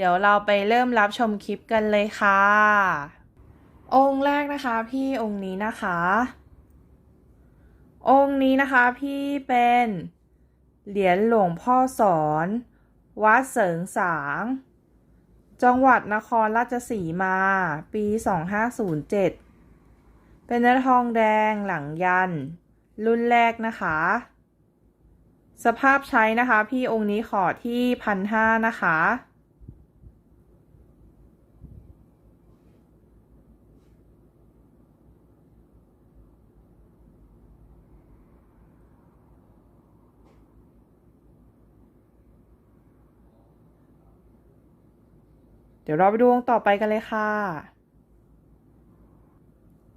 เดี๋ยวเราไปเริ่มรับชมคลิปกันเลยค่ะ องค์แรกนะคะ พี่องค์นี้นะคะ องค์นี้นะคะพี่เป็นเหรียญหลวงพ่อสอน วัดเสริงสาง จังหวัดนครราชสีมา ปี 2507 เป็นเนื้อทองแดงหลังยัน รุ่นแรกนะคะ สภาพใช้นะคะ พี่องค์นี้ขอที่พันห้านะคะ ดี๋ยวเราไปดูองค์ต่อไปกันเลยค่ะ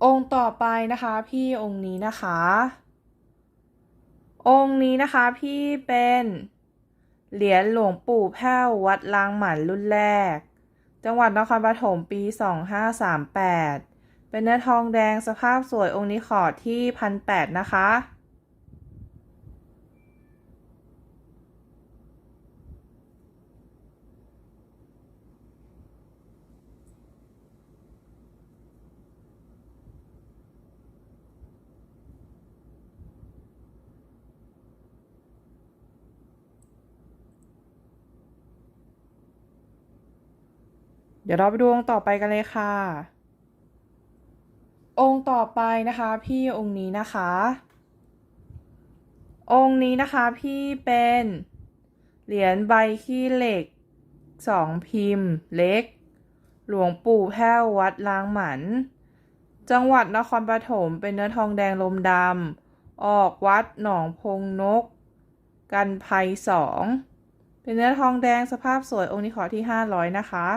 องค์ต่อไปนะคะพี่องค์นี้นะคะ องค์นี้นะคะพี่เป็นเหรียญหลวงปู่แพ้ววัดลางหมันรุ่นแรก จังหวัดนครปฐมปี 2538 เป็นเนื้อทองแดงสภาพสวยองค์นี้ขอที่พันแปดนะคะ เดี๋ยวเราไปดูองค์ต่อไปกันเลยค่ะ องค์ต่อไปนะคะ พี่องค์นี้นะคะ องค์นี้นะคะพี่เป็นเหรียญใบขี้เหล็กสองพิมพ์ เล็ก หลวงปู่แพ้ววัดล้างหมัน จังหวัดนครปฐมเป็นเนื้อทองแดงลมดำออกวัดหนองพงนก กันภัยสองเป็นเนื้อทองแดงสภาพสวยองค์นี้ขอที่ห้าร้อยนะคะ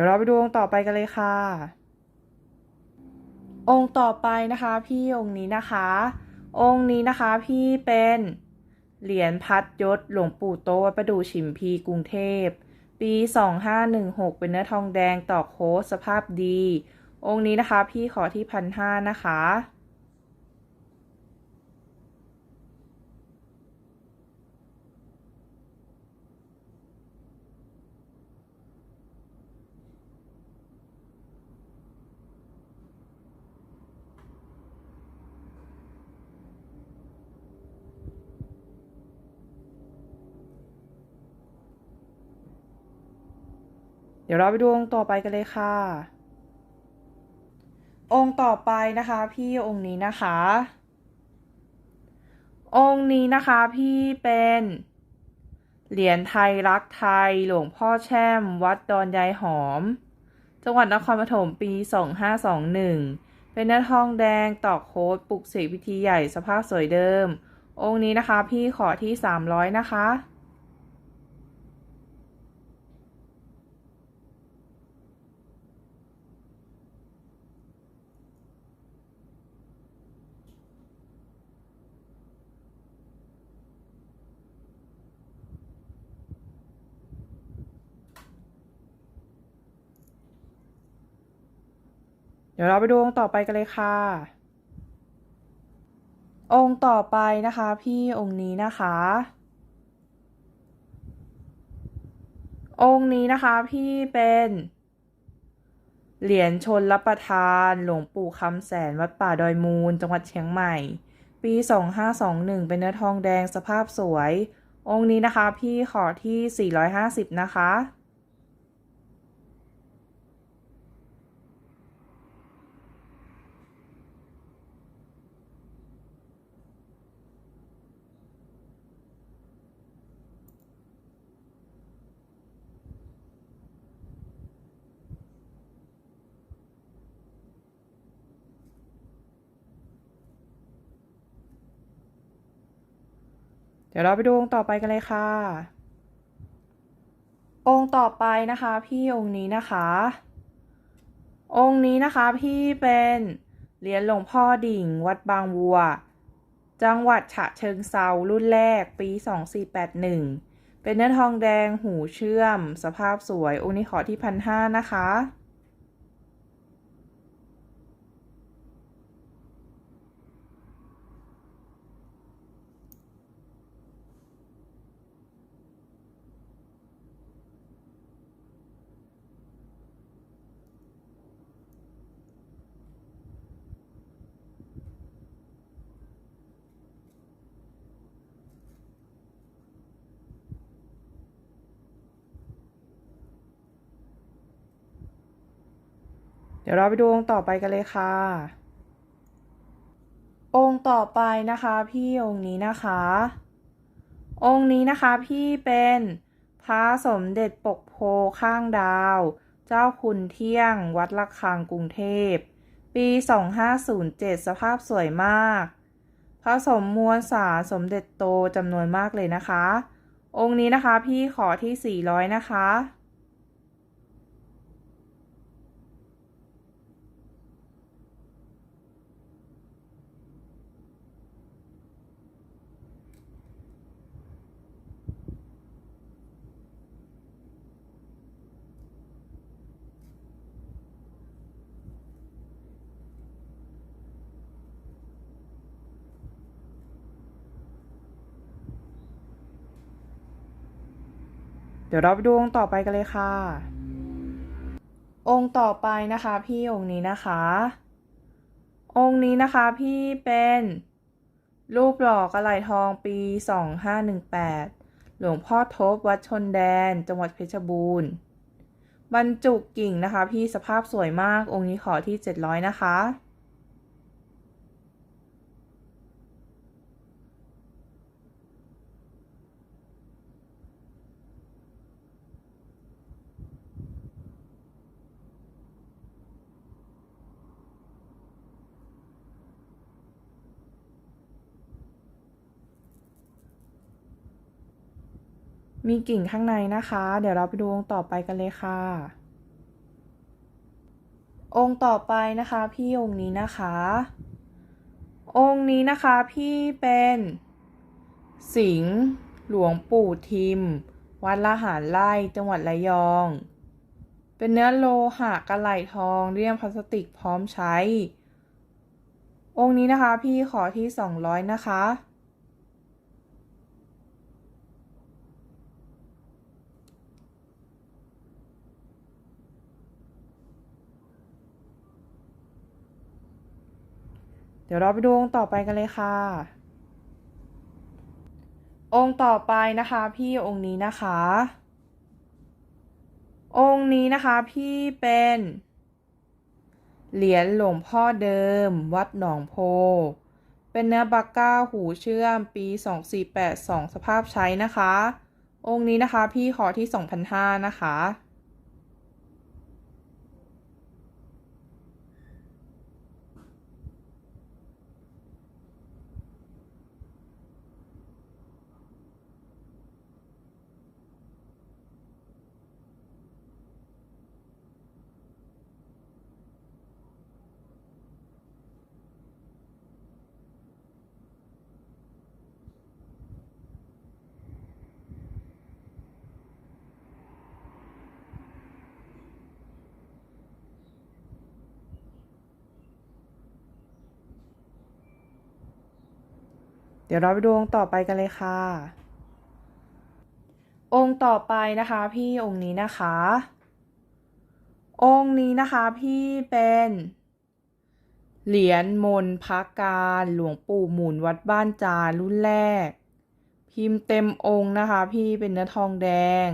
ดี๋ยวเราไปดูองค์ต่อไปกันเลยค่ะ องค์ต่อไปนะคะพี่องค์นี้นะคะ องค์นี้นะคะพี่เป็นเหรียญพัดยศหลวงปู่โตวัดประดู่ฉิมพีกรุงเทพ ปี 2516 เป็นเนื้อทองแดงต่อโค้ดสภาพดี องค์นี้นะคะพี่ขอที่พันห้านะคะ ดี๋ยวเราไปดูองค์ต่อไปกันเลยค่ะ องค์ต่อไปนะคะ พี่องค์นี้นะคะ องค์นี้นะคะพี่เป็นเหรียญไทยรักไทยหลวงพ่อแช่ม วัดดอนยายหอม จังหวัดนครปฐมปี 2521 เป็นเนื้อทองแดงต่อโค้ดปลุกเสกพิธีใหญ่สภาพสวยเดิม องค์นี้นะคะพี่ขอที่ 300 นะคะ ดี๋ยวเราไปดูองค์ต่อไปกันเลยค่ะ องค์ต่อไปนะคะ พี่องค์นี้นะคะ องค์นี้นะคะพี่เป็นเหรียญชนรับประทานหลวงปู่คำแสนวัดป่าดอยมูล จังหวัดเชียงใหม่ ปี 2521 เป็นเนื้อทองแดงสภาพสวย องค์นี้นะคะพี่ขอที่ 450 นะคะ เดี๋ยวเราไปดูองค์ต่อไปกันเลยค่ะ องค์ต่อไปนะคะ พี่องค์นี้นะคะ องค์นี้นะคะพี่เป็นเหรียญหลวงพ่อดิ่ง วัดบางวัว จังหวัดฉะเชิงเซารุ่นแรกปี 2481 เป็นเนื้อทองแดงหูเชื่อม สภาพสวยองค์นี้ขอที่พันห้านะคะ เดี๋ยวเราไปดูองค์ต่อไปกันเลยค่ะ องค์ต่อไปนะคะพี่องค์นี้นะคะ องค์นี้นะคะพี่เป็นพระสมเด็จปกโพข้างดาว เจ้าคุณเที่ยง วัดระฆังกรุงเทพ ปี 2507 สภาพสวยมากผสมมวลสารสมเด็จโตจำนวนมากเลยนะคะ องค์นี้นะคะพี่ขอที่ 400 นะคะ เดี๋ยวเราไปดูองค์ต่อไปกันเลยค่ะ องค์ต่อไปนะคะพี่องค์นี้นะคะ องค์นี้นะคะพี่เป็นรูปหล่อกระไหลทองปี 2518 หลวงพ่อทบวัดชนแดน จังหวัดเพชรบูรณ์ บรรจุกิ่งนะคะ พี่สภาพสวยมากองค์นี้ขอที่ 700 นะคะ มีกิ่งข้างในนะคะ เดี๋ยวเราไปดูองค์ต่อไปกันเลยค่ะ องค์ต่อไปนะคะ พี่องค์นี้นะคะ องค์นี้นะคะพี่เป็น สิงห์หลวงปู่ทิม วัดละหารไร่จังหวัดระยอง เป็นเนื้อโลหะกระไหลทองเลี่ยมพลาสติกพร้อมใช้ องค์นี้นะคะพี่ขอที่ 200 นะคะ ดี๋ยวเราไปดูองค์ต่อไปกันเลยค่ะ องค์ต่อไปนะคะพี่องค์นี้นะคะ องค์นี้นะคะพี่เป็นเหรียญหลวงพ่อเดิม วัดหนองโพ เป็นเนื้อบักก้าหูเชื่อมปี 2482 สภาพใช้นะคะ องค์นี้นะคะพี่ขอที่ 2,500นะคะ เดี๋ยวเราไปดูองค์ต่อไปกันเลยค่ะ องค์ต่อไปนะคะพี่องค์นี้นะคะ องค์นี้นะคะพี่เป็นเหรียญมนพักการหลวงปู่หมุนวัดบ้านจานรุ่นแรก พิมพ์เต็มองค์นะคะ พี่เป็นเนื้อทองแดง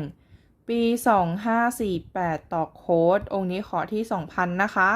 ปี 2548 ต่อโค้ดองค์นี้ขอที่ 2,000 นะคะ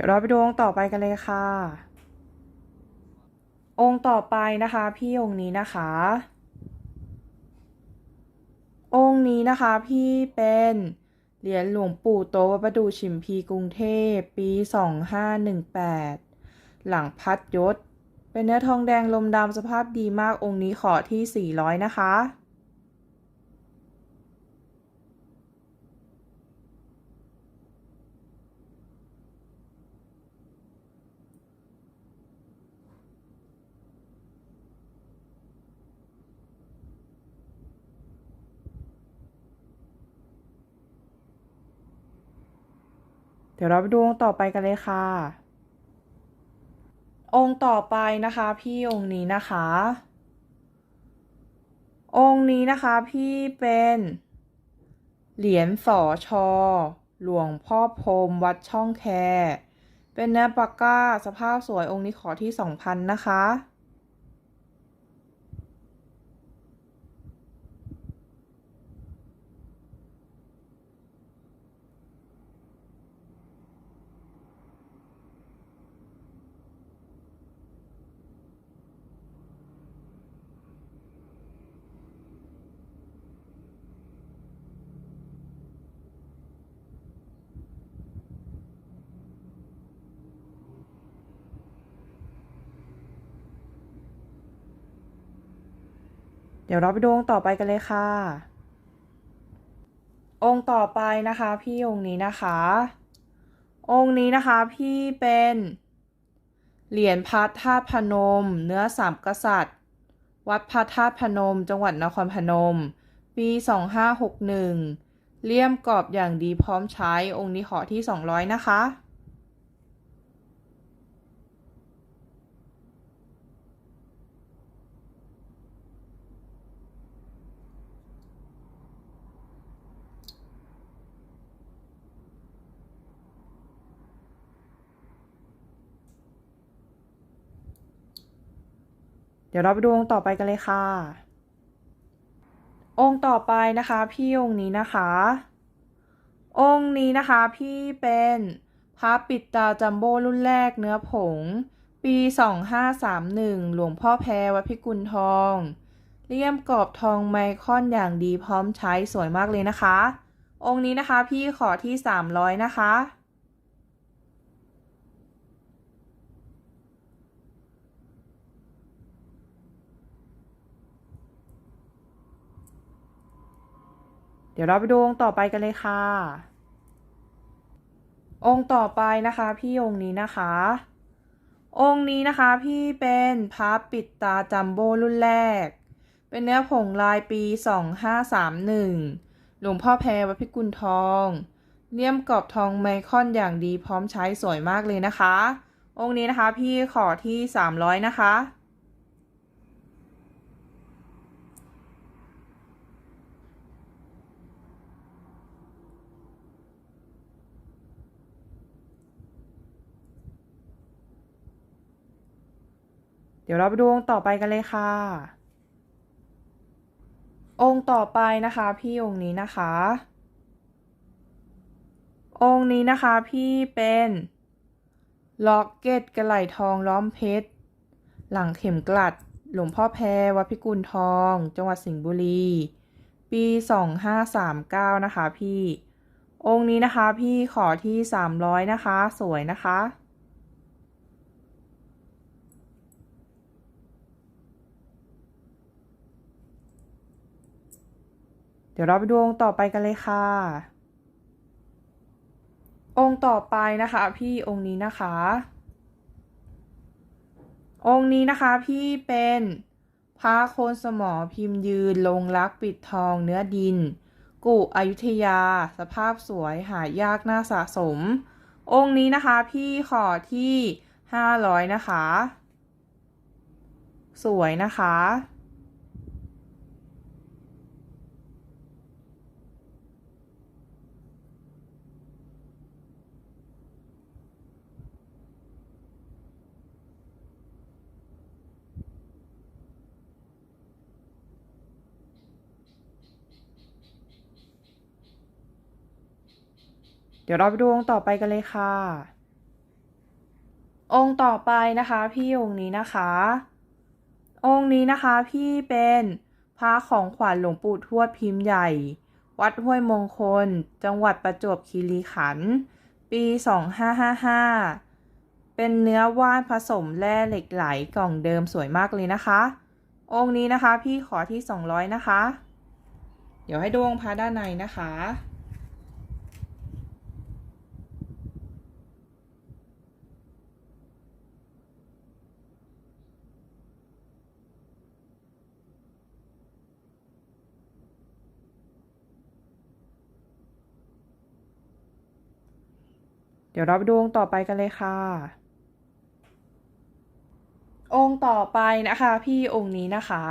ดี๋ยวเราไปดูองค์ต่อไปกันเลยค่ะ องค์ต่อไปนะคะ พี่องค์นี้นะคะ องค์นี้นะคะพี่เป็นเหรียญหลวงปู่โตวัดประดูชิมพีกรุงเทพปี2518หลังพัดยศ เป็นเนื้อทองแดงลมดำสภาพดีมากองค์นี้ขอที่400นะคะ เดี๋ยวเราไปดูองค์ต่อไปกันเลยค่ะ องค์ต่อไปนะคะ พี่องค์นี้นะคะ องค์นี้นะคะพี่เป็นเหรียญสอชอหลวงพ่อพรมวัดช่องแค เป็นเนื้อปากก้าสภาพสวยองค์นี้ขอที่สองพันนะคะ เดี๋ยวเราไปดูองค์ต่อไปกันเลยค่ะ องค์ต่อไปนะคะ พี่องค์นี้นะคะ องค์นี้นะคะพี่เป็นเหรียญพระธาตุพนม เนื้อสามกษัตริย์ วัดพระธาตุพนม จังหวัดนครพนม ปี 2561 เลี่ยมกรอบอย่างดีพร้อมใช้องค์นี้ขอที่ 200 นะคะ เดี๋ยวเราไปดูองค์ต่อไปกันเลยค่ะ องค์ต่อไปนะคะ พี่องค์นี้นะคะ องค์นี้นะคะพี่เป็นพระปิดตาจัมโบ้รุ่นแรกเนื้อผง ปี 2531 หลวงพ่อแพรวัดพิกุลทอง เลี่ยมกรอบทองไมคอนอย่างดีพร้อมใช้สวยมากเลยนะคะ องค์นี้นะคะพี่ขอที่ 300 นะคะ เดี๋ยวเราไปดูองค์ต่อไปกันเลยค่ะ องค์ต่อไปนะคะ พี่องค์นี้นะคะ องค์นี้นะคะพี่เป็นพระปิดตาจัมโบ้รุ่นแรก เป็นเนื้อผงลายปี 2531 หลวงพ่อแพรวัดพิกุลทองเลี่ยมกรอบทองไมคอนอย่างดีพร้อมใช้สวยมากเลยนะคะ องค์นี้นะคะพี่ขอที่ 300 นะคะ ดี๋ยวเราไปดูองค์ต่อไปกันเลยค่ะ องค์ต่อไปนะคะ พี่องค์นี้นะคะ องค์นี้นะคะพี่เป็นล็อกเก็ตกระไหลทองล้อมเพชร หลังเข็มกลัด หลวงพ่อแพรวัดพิกุลทอง จังหวัดสิงห์บุรี ปี2539นะคะพี่ องค์นี้นะคะพี่ขอที่300นะคะ สวยนะคะ ดี๋ยวเราไปดูองค์ต่อไปกันเลยค่ะ องค์ต่อไปนะคะพี่องค์นี้นะคะ องค์นี้นะคะพี่เป็นพระโคนสมอพิมพ์ยืนลงรักปิดทองเนื้อดิน กุอยุธยา สภาพสวยหายากน่าสะสม องค์นี้นะคะพี่ขอที่500นะคะ สวยนะคะ เดี๋ยวเราไปดูองค์ต่อไปกันเลยค่ะ องค์ต่อไปนะคะ พี่องค์นี้นะคะ องค์นี้นะคะพี่เป็นพระของขวัญหลวงปู่ทวดพิมพ์ใหญ่ วัดห้วยมงคล จังหวัดประจวบคีรีขันธ์ปี 2555 เป็นเนื้อว่านผสมแร่เหล็กไหลกล่องเดิมสวยมากเลยนะคะ องค์นี้นะคะพี่ขอที่ 200 นะคะ เดี๋ยวให้ดูองค์พระด้านในนะคะ ดี๋ยวเราไปดูองค์ต่อไปกันเลยค่ะ องค์ต่อไปนะคะพี่องค์นี้นะคะ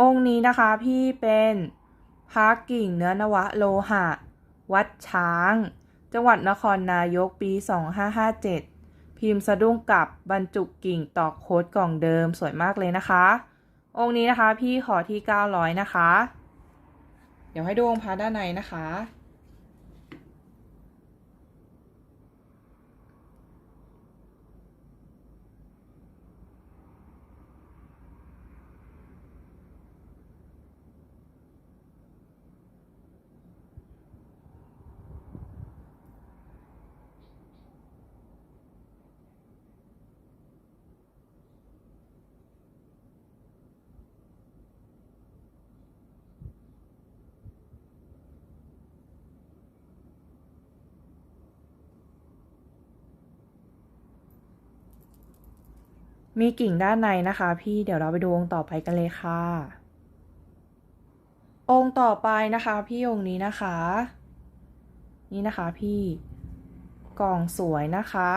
องค์นี้นะคะพี่เป็นพระกิ่งเนื้อนวะโลหะ วัดช้าง จังหวัดนครนายกปี 2557 พิมพ์สะดุ้งกับบรรจุกิ่งตอกโค้ดกล่องเดิมสวยมากเลยนะคะ องค์นี้นะคะพี่ขอที่ 900 นะคะ เดี๋ยวให้ดูองค์พระด้านในนะคะ มีกิ่งด้านในนะคะพี่เดี๋ยวเราไปดูองค์ต่อไปกันเลยค่ะ องค์ต่อไปนะคะ พี่องค์นี้นะคะ นี่นะคะพี่กล่องสวยนะคะ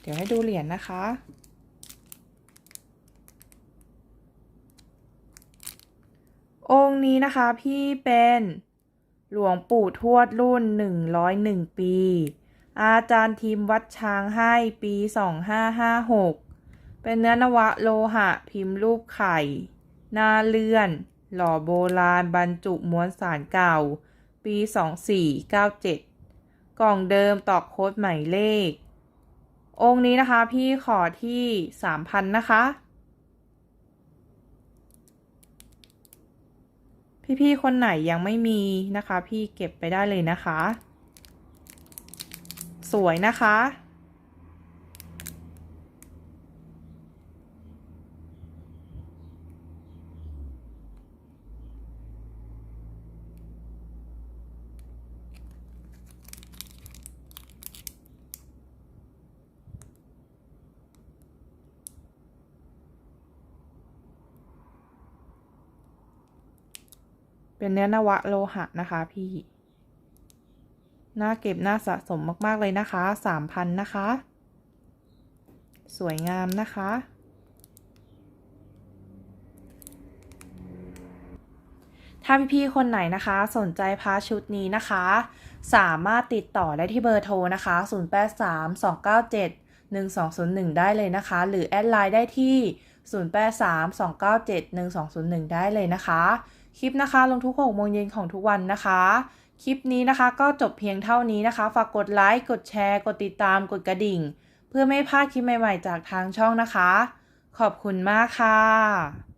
เดี๋ยวให้ดูเหรียญนะคะ องค์ นี้นะคะพี่เป็นหลวงปู่ทวดรุ่น 101 ปี อาจารย์ทีมวัดช้างให้ปี 2556 เป็นเนื้อนวะโลหะพิมพ์รูปไข่ หน้าเลื่อน หล่อโบราณบรรจุม้วนสารเก่า ปี 2497 กล่องเดิมตอกโค้ดหมายเลข องค์นี้นะคะพี่ขอที่ 3,000 นะคะ พี่ๆคนไหนยังไม่มีนะคะ พี่เก็บไปได้เลยนะคะ สวยนะคะ เป็นเนื้อนวะโลหะนะคะพี่ น่าเก็บน่าสะสมมากๆเลยนะคะสามพันนะคะ สวยงามนะคะ ถ้าพี่ๆคนไหนนะคะ สนใจพาชุดนี้นะคะ สามารถติดต่อได้ที่เบอร์โทรนะคะ 0832971201 ได้เลยนะคะ หรือแอดไลน์ได้ที่ 0832971201 ได้เลยนะคะ คลิปนะคะ ลงทุก6โมงเย็นของทุกวันนะคะ คลิปนี้นะคะก็จบเพียงเท่านี้นะคะ ฝากกดไลค์ กดแชร์ กดติดตาม กดกระดิ่ง เพื่อไม่พลาดคลิปใหม่ ๆ จากทางช่องนะคะ ขอบคุณมากค่ะ